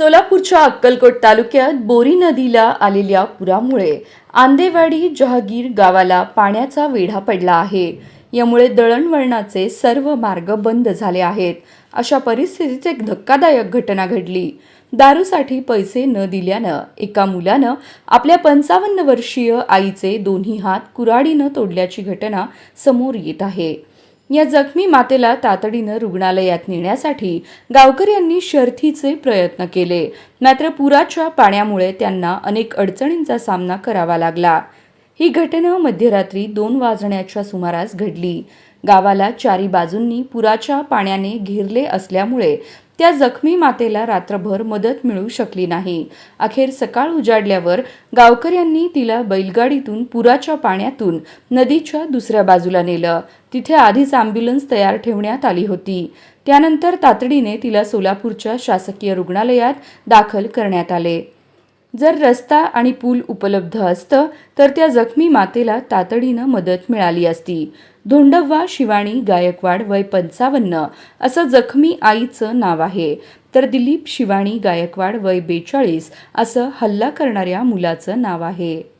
सोलापूरच्या अक्कलकोट तालुक्यात बोरी नदीला आलेल्या पुरामुळे आंदेवाडी जहागीर गावाला पाण्याचा वेढा पडला आहे. यामुळे दळणवळणाचे सर्व मार्ग बंद झाले आहेत. अशा परिस्थितीत एक धक्कादायक घटना घडली. दारूसाठी पैसे न दिल्यानं एका मुलानं आपल्या पंचावन्न वर्षीय आईचे दोन्ही हात कुऱ्हाडीनं तोडल्याची घटना समोर येत आहे. या जखमी मातेला तातडीनं रुग्णालयात नेण्यासाठी गावकऱ्यांनी शर्थीचे प्रयत्न केले. मात्र पुराच्या पाण्यामुळे त्यांना अनेक अडचणींचा सामना करावा लागला. ही घटना मध्यरात्री दोन वाजण्याच्या सुमारास घडली. गावाला चारी बाजूंनी पुराच्या पाण्याने घेरले असल्यामुळे त्या जखमी मातेला रात्रभर मदत मिळू शकली नाही. अखेर सकाळ उजाडल्यावर गावकऱ्यांनी तिला बैलगाडीतून पुराच्या पाण्यातून नदीच्या दुसऱ्या बाजूला नेलं. तिथे आधीच अँब्युलन्स तयार ठेवण्यात आली होती. त्यानंतर तातडीने तिला सोलापूरच्या शासकीय रुग्णालयात दाखल करण्यात आले. जर रस्ता आणि पूल उपलब्ध असतं तर त्या जखमी मातेला तातडीनं मदत मिळाली असती. धोंडव्वा शिवाणी गायकवाड वय पंचावन्न असं जखमी आईचं नाव आहे. तर दिलीप शिवाणी गायकवाड वय बेचाळीस असं हल्ला करणाऱ्या मुलाचं नाव आहे.